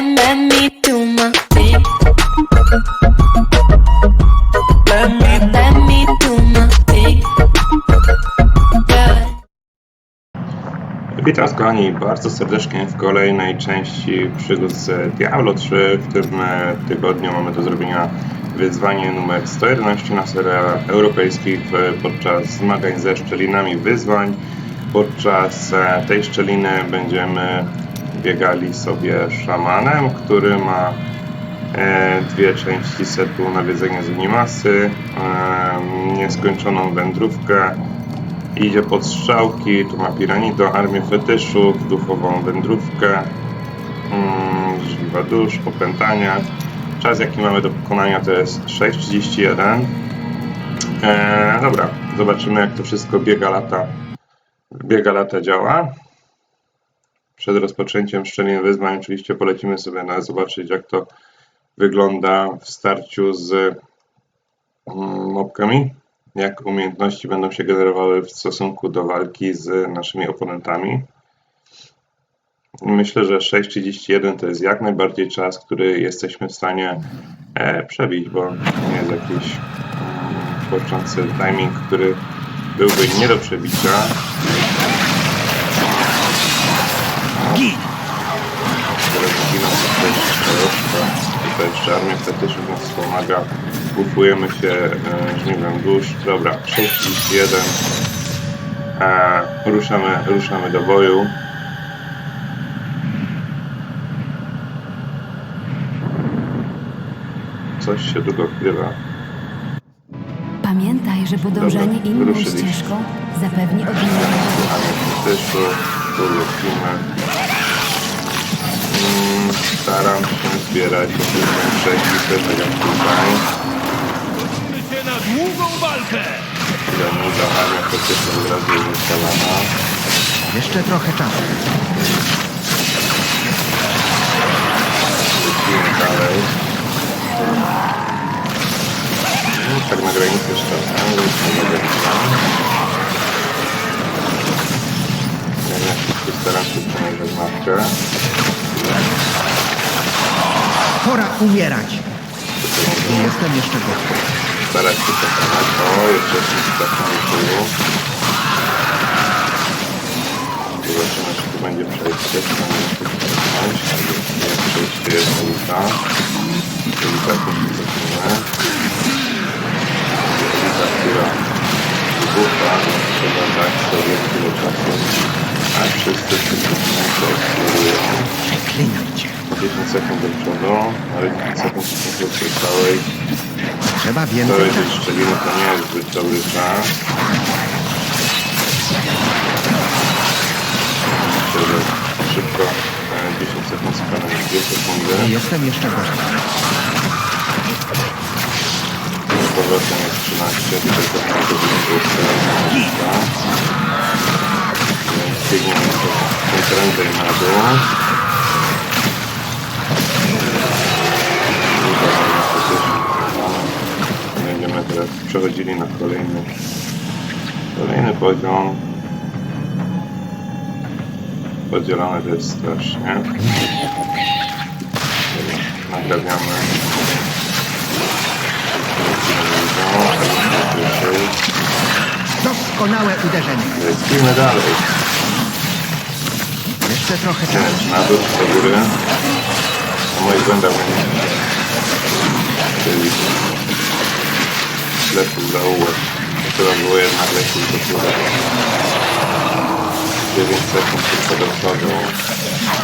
me. Witam was kochani bardzo serdecznie w kolejnej części przygód z Diablo 3. W tym e, tygodniu mamy do zrobienia wyzwanie numer 111 na serialach europejskich e, podczas zmagań ze szczelinami wyzwań. Podczas e, tej szczeliny będziemy biegali sobie szamanem, który ma e, dwie części setu nawiedzenia z masy, e, nieskończoną wędrówkę, idzie pod strzałki, tu ma piranido, armię fetyszów, duchową wędrówkę, mm, żliwa dusz, opętania. Czas jaki mamy do pokonania to jest 6.31. Eee, dobra, zobaczymy jak to wszystko biega lata, biega lata działa. Przed rozpoczęciem szczelin wyzwań oczywiście polecimy sobie na zobaczyć jak to wygląda w starciu z mm, mobkami jak umiejętności będą się generowały w stosunku do walki z naszymi oponentami. Myślę, że 6.31 to jest jak najbardziej czas, który jesteśmy w stanie e, przebić, bo nie jest jakiś mm, kurczący timing, który byłby nie do przebicia. Gin! Jeszcze Tutaj jeszcze armia fetyszów nas wspomaga. Bufujemy się e, żniwem dusz. Dobra, 6.31. E, ruszamy, ruszamy do boju. Coś się długo wgrywa. Pamiętaj, że podążanie Dobra, inną ruszyliśmy. ścieżką zapewni odmienne Armia fetyszów, tu lecimy. Się zbierać przejść tak jak tutaj. Się na długą walkę! Armia fetyczna od razu jest ustalana. Jeszcze trochę czasu. Lecimy dalej. No, tak na granicy jeszcze tam, więc nie mogę Ja się staram się przemierzyć matkę. Pora umierać. Nie jestem jeszcze gotów. Starać się pokonać. O, jeszcze na tyłu. Zobaczymy, czy tu będzie przejście. Czy tam jest przejście, jest ulica. Ulica, tu się cofniemy. Przodu, ale 10 sekund do całej Trzeba to więcej jest czasu. szczeliny, to nie jest zbyt dobry czas. Myślę, że szybko, e, 10 sekund sprawia 2 Nie sekundy. jestem jeszcze gotów. Z powrotem jest 13, tutaj to na to będzie lista. Więc biegniemy trochę prędzej na dół. Teraz przechodzili na kolejny kolejny poziom. Podzielone to jest strasznie. Nadrabiamy. Doskonałe uderzenie. Lecimy dalej. Jeszcze trochę czasu. Na dół, do góry. Moich błędach będzie czyli ślepy zaułek. Trzeba było jednak lecieć do góry. 9 sekund tylko do przodu.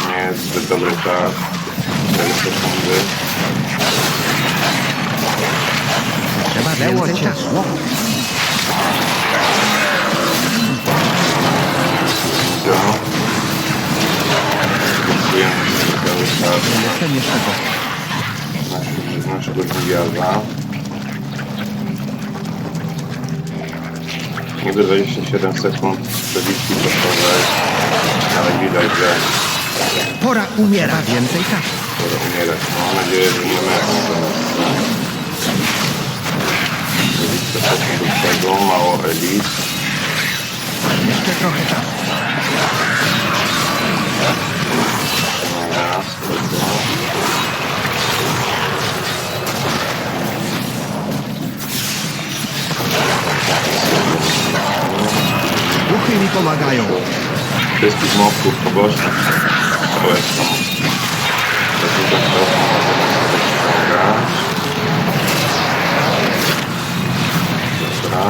Nie jest zbyt dobry czas. 4 sekundy. Trzeba więcej czasu. Do. Dziękujemy cały czas. Jestem jeszcze gotów. naszego, naszego Niby 27 sekund przebici gotowej, ale widać, że Pora. Trzeba więcej czasu. skoro umierać. Mam nadzieję, że nie umieram do nas. 20 sekund do przodu, mało elit. Jeszcze trochę czasu. Pomagają. Wszystkich mowków pobocznych. Całe są. To tutaj to możemy sobie. Dobra.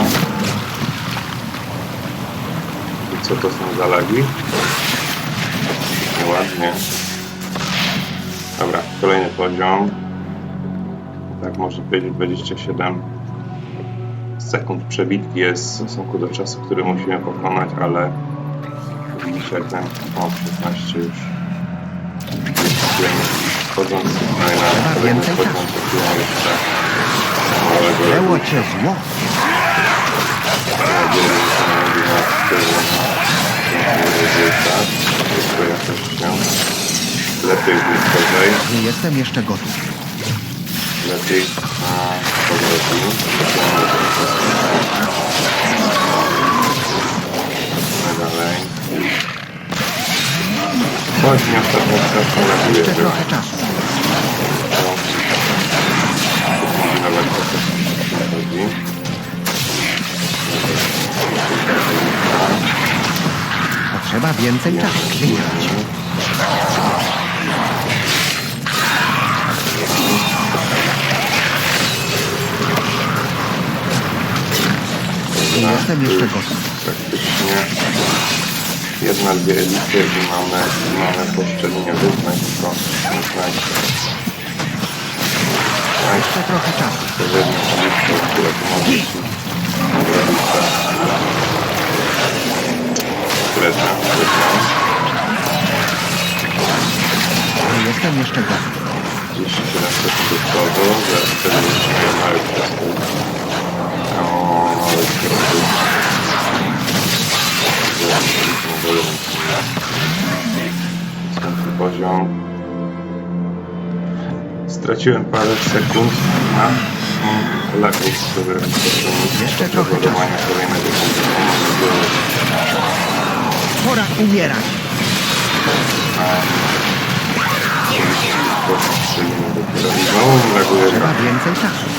I co to są za lagi? Nieładnie. Dobra, kolejny poziom. Tak można powiedzieć 27 sekund przebitki jest w stosunku do czasu, który musimy pokonać, ale widzicie jak ten o 16 już wchodząc no i na kolejny to było jeszcze małego Leło cię zło. że lepiej lub gorzej. Nie jestem jeszcze gotów. Lepiej a powrotu. dalej. Chodź mi ostatnio strasznie latuje, Jeszcze że trochę czasu. kombinować to, co się chodzi. Potrzeba więcej czasu. Wyjechać. Jestem jeszcze gotów. Praktycznie jedna, dwie edycje i mamy, mamy po szczelinie wyznań, tylko wyznań. Jeszcze trochę czasu. To jest jedna edycja, która pomoże Ci zrobić to. Kreta, wyznam. Nie jestem jeszcze gotów. 37 sekund do przodu, zaraz Poziom. Straciłem parę sekund na lagów, które Jeszcze trochę czasu. kolejnego Pora umierać. znowu reaguje Trzeba więcej czasu.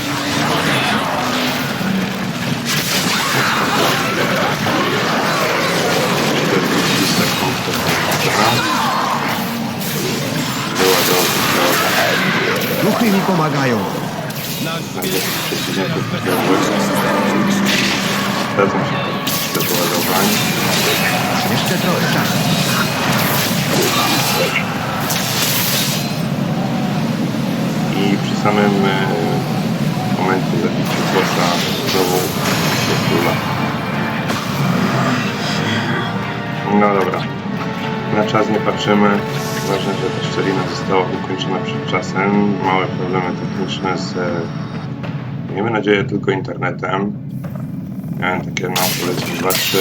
Pomagają. poładowań. Jeszcze trochę czasu. I przy samym e, momencie zabicia bossa znowu się króla. No dobra. Na czas nie patrzymy. Ważne, że ta szczelina została ukończona przed czasem. Małe problemy techniczne z, e, miejmy nadzieję, tylko internetem. Miałem takie, no powiedzmy, dwa, trzy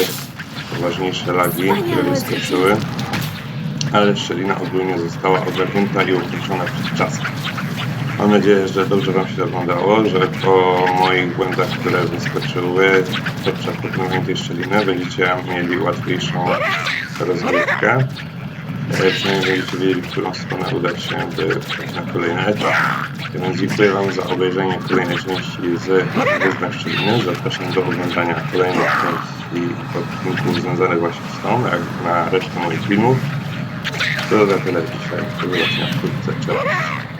ważniejsze lagi, które wyskoczyły. Ale szczelina ogólnie została ogarnięta i ukończona przed czasem. Mam nadzieję, że dobrze Wam się oglądało, że po moich błędach, które wyskoczyły podczas tej szczeliny, będziecie mieli łatwiejszą rozgrywkę. E, Przynajmniej będziecie wiedzieli, w którą stronę udać się, na kolejny etap. Więc dziękuję Wam za obejrzenie kolejnej części z Wyzwań Szczeliny. Zapraszam do oglądania kolejnych części odcinków związanych właśnie z tą, jak na resztę moich filmów. To za tyle dzisiaj. Do zobaczenia wkrótce. Cześć.